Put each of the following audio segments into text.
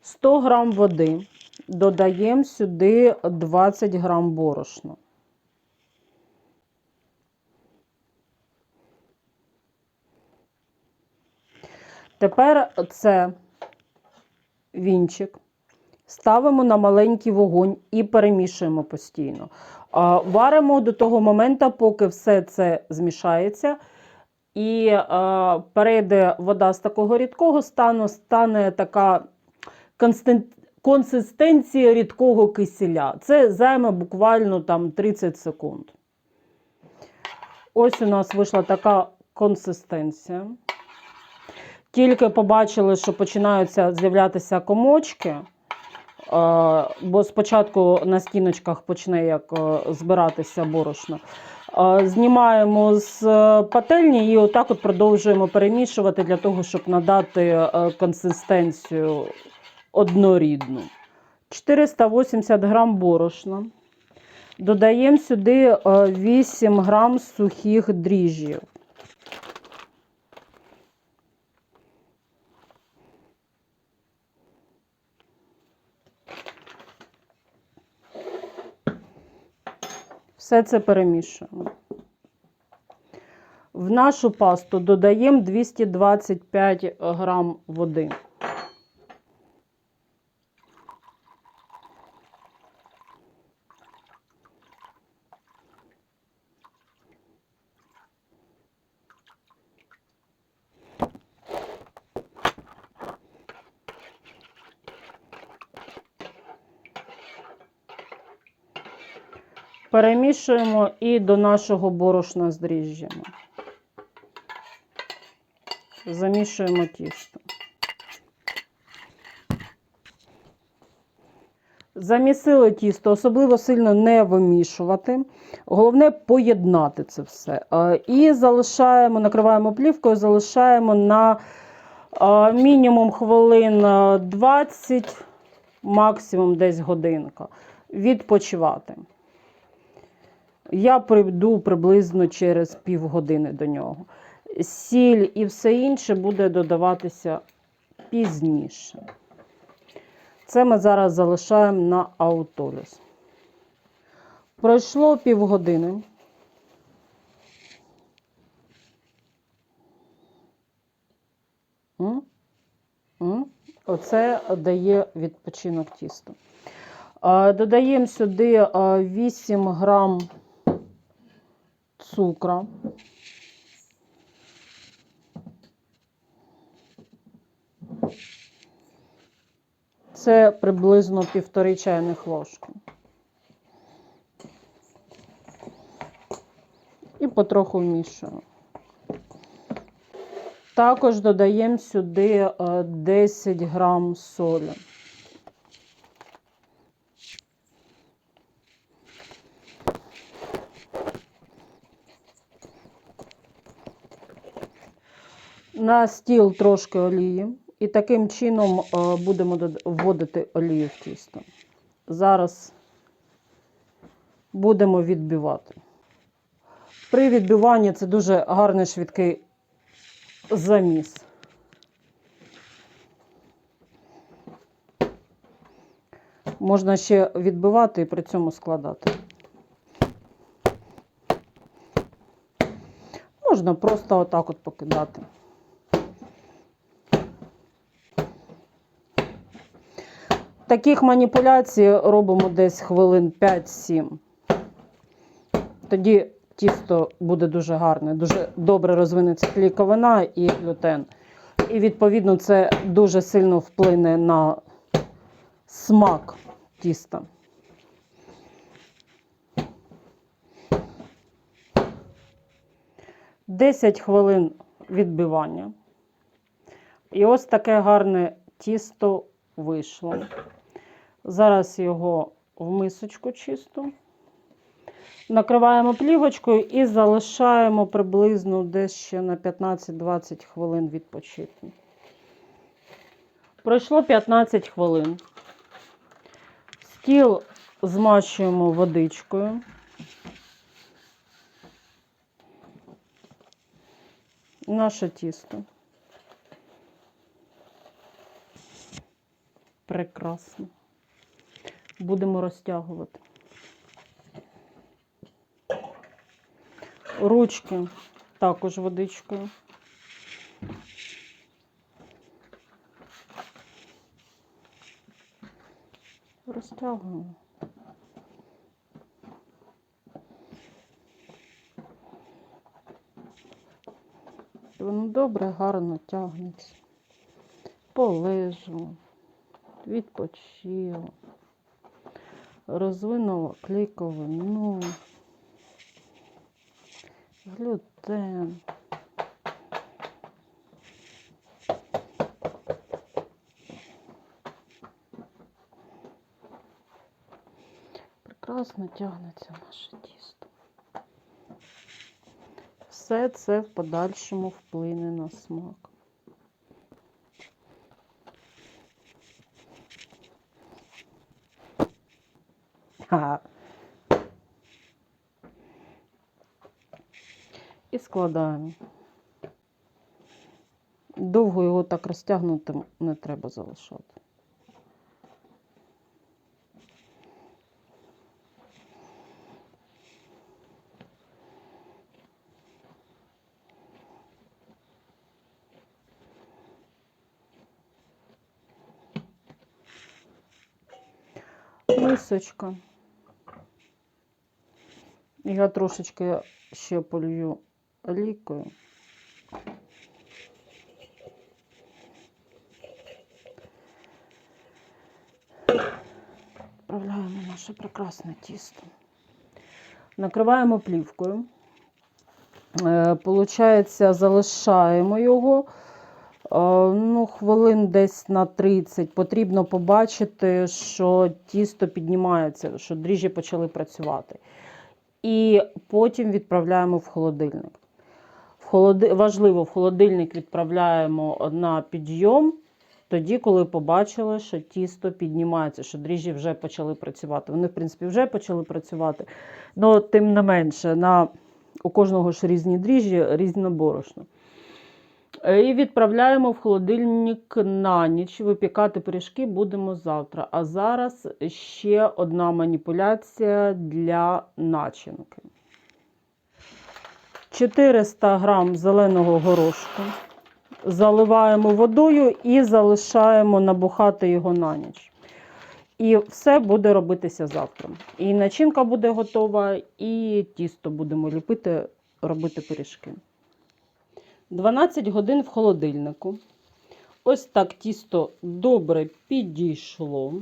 100 грам води. Додаємо сюди 20 грам борошна. Тепер це вінчик. Ставимо на маленький вогонь і перемішуємо постійно. Варимо до того моменту, поки все це змішається. І перейде вода з такого рідкого стану, стане така консистенція рідкого киселя. Це займе буквально там 30 секунд. Ось у нас вийшла така консистенція. Тільки побачили, що починаються з'являтися комочки. Бо спочатку на стіночках почне як е, збиратися борошно. Знімаємо з е, пательні і отак от продовжуємо перемішувати для того, щоб надати е, консистенцію однорідну. 480 грам борошна. Додаємо сюди е, 8 грам сухих дріжджів. Все це перемішуємо. В нашу пасту додаємо 225 грам води. Перемішуємо і до нашого борошна з дріжджами. Замішуємо тісто. Замісили тісто, особливо сильно не вимішувати. Головне поєднати це все. Е, І залишаємо, накриваємо плівкою, залишаємо на е, мінімум хвилин е, 20, максимум десь годинка. Відпочивати. Я прийду приблизно через півгодини до нього. Сіль і все інше буде додаватися пізніше. Це ми зараз залишаємо на аутоліс. Пройшло півгодини. Оце дає відпочинок тісту. Додаємо сюди а, 8 грам цукру. Це приблизно півтори чайних ложки. І потроху вмішуємо. Також додаємо сюди е, 10 грам солі. На стіл трошки олії. І таким чином е, будемо вводити олію в тісто. Зараз будемо відбивати. При відбиванні це дуже гарний швидкий заміс. Можна ще відбивати і при цьому складати. Можна просто отак от покидати. Таких маніпуляцій робимо десь хвилин 5-7. Тоді тісто буде дуже гарне, дуже добре розвинеться кліковина і глютен. І відповідно це дуже сильно вплине на смак тіста. Десять хвилин відбивання. І ось таке гарне тісто вийшло. Зараз його в мисочку чисту. Накриваємо плівочкою і залишаємо приблизно десь ще на 15-20 хвилин відпочити. Пройшло 15 хвилин. Стіл змащуємо водичкою. Наше тісто. Прекрасно. Будемо розтягувати. Ручки також водичкою. Розтягуємо. Воно добре, гарно тягнеться. Полежу, відпочила, розвинула клейковину, глютен. Прекрасно тягнеться наше тісто. Все це в подальшому вплине на смак. Ха. І складаємо. Довго його так розтягнути не треба залишати. Мисочка. Я трошечки ще полью олійкою. Відправляємо наше прекрасне тісто. Накриваємо плівкою. Е, Получається, залишаємо його. Е, Ну, хвилин десь на 30 потрібно побачити, що тісто піднімається, що дріжджі почали працювати. І потім відправляємо в холодильник. В холоди... Важливо, в холодильник відправляємо на підйом, тоді, коли побачили, що тісто піднімається, що дріжджі вже почали працювати. Вони, в принципі, вже почали працювати. але тим не менше, на... у кожного ж різні дріжджі, різне борошно. Е, І відправляємо в холодильник на ніч. Випікати пиріжки будемо завтра. А зараз ще одна маніпуляція для начинки. 400 грам зеленого горошку. Заливаємо водою і залишаємо набухати його на ніч. І все буде робитися завтра. І начинка буде готова, і тісто будемо ліпити, робити пиріжки. 12 годин в холодильнику. Ось так тісто добре підійшло.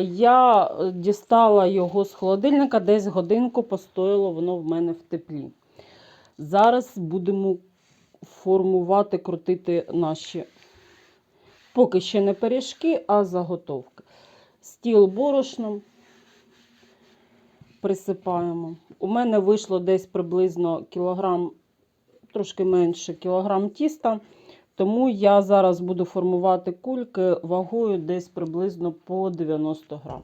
Я дістала його з холодильника, десь годинку постояло воно в мене в теплі. Зараз будемо формувати, крутити наші поки ще не пиріжки, а заготовки. Стіл борошном присипаємо. У мене вийшло десь приблизно кілограм трошки менше кілограм тіста, тому я зараз буду формувати кульки вагою десь приблизно по 90 грам.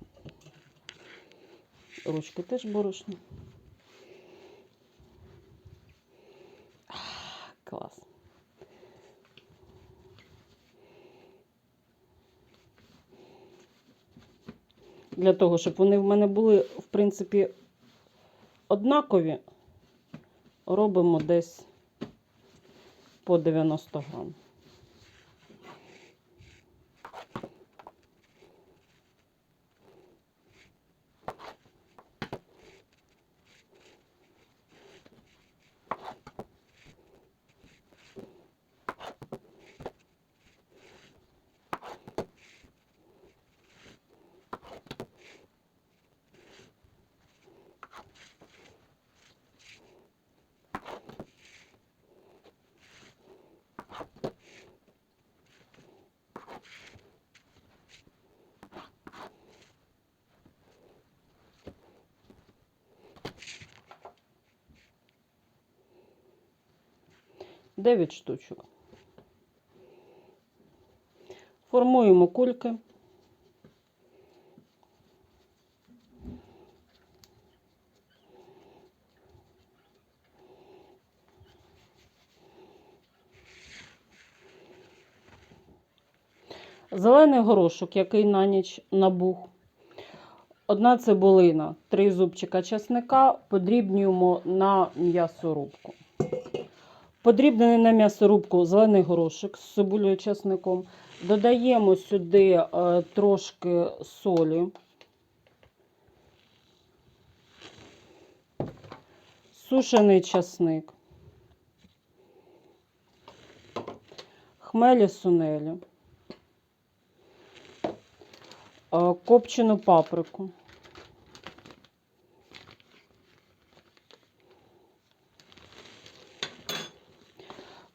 Ручки теж борошно. Клас. Для того, щоб вони в мене були, в принципі, однакові, робимо десь по 90 грам. Дев'ять штучок. Формуємо кульки. Зелений горошок, який на ніч набух. Одна цибулина, три зубчика чесника, подрібнюємо на м'ясорубку. Подрібнений на м'ясорубку зелений горошок з цибулею чесником. Додаємо сюди е, трошки солі. Сушений часник. Хмелі сунелі. е, Копчену паприку.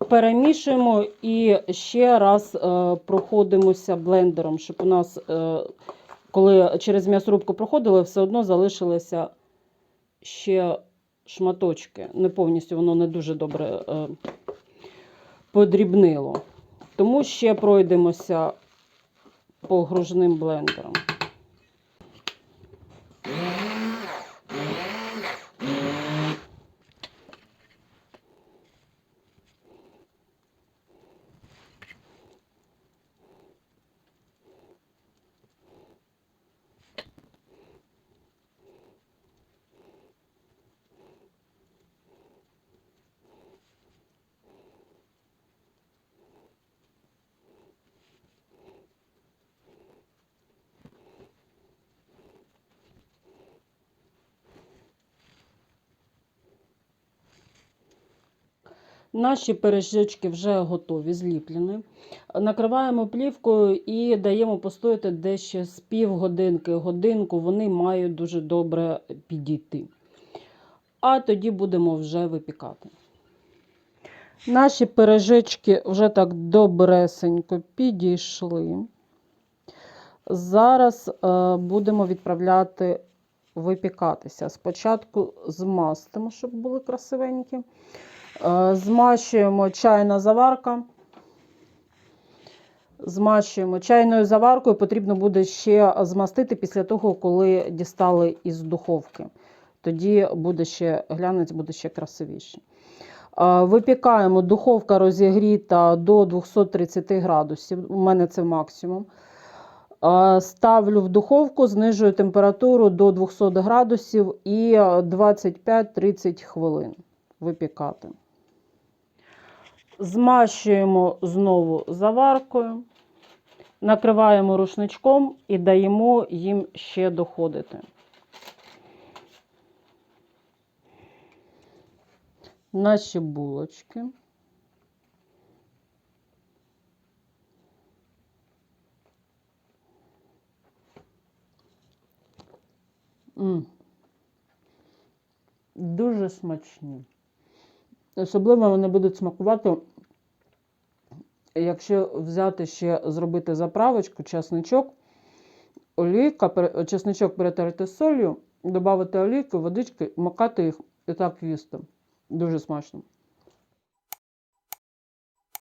Перемішуємо і ще раз е, проходимося блендером, щоб у нас, е, коли через м'ясорубку проходили, все одно залишилися ще шматочки. Не повністю воно не дуже добре е, подрібнило. Тому ще пройдемося погружним блендером. Наші пиріжечки вже готові, зліплені. Накриваємо плівкою і даємо постояти десь ще з півгодинки, годинку. Вони мають дуже добре підійти. А тоді будемо вже випікати. Наші пиріжечки вже так добресенько підійшли. Зараз е, будемо відправляти випікатися. Спочатку змастимо, щоб були красивенькі. Е, Змащуємо чайна заварка. Змащуємо чайною заваркою, потрібно буде ще змастити після того, коли дістали із духовки. Тоді буде ще глянець буде ще красивіший. Е, Випікаємо, духовка розігріта до 230 градусів. У мене це максимум. Е, Ставлю в духовку, знижую температуру до 200 градусів і 25-30 хвилин випікати. Змащуємо знову заваркою, накриваємо рушничком і даємо їм ще доходити. Наші булочки. Дуже смачні. Особливо вони будуть смакувати, якщо взяти ще зробити заправочку, чесничок, олійка, чесничок перетерти з солью, додати олійки, водички, макати їх і так їсти. Дуже смачно.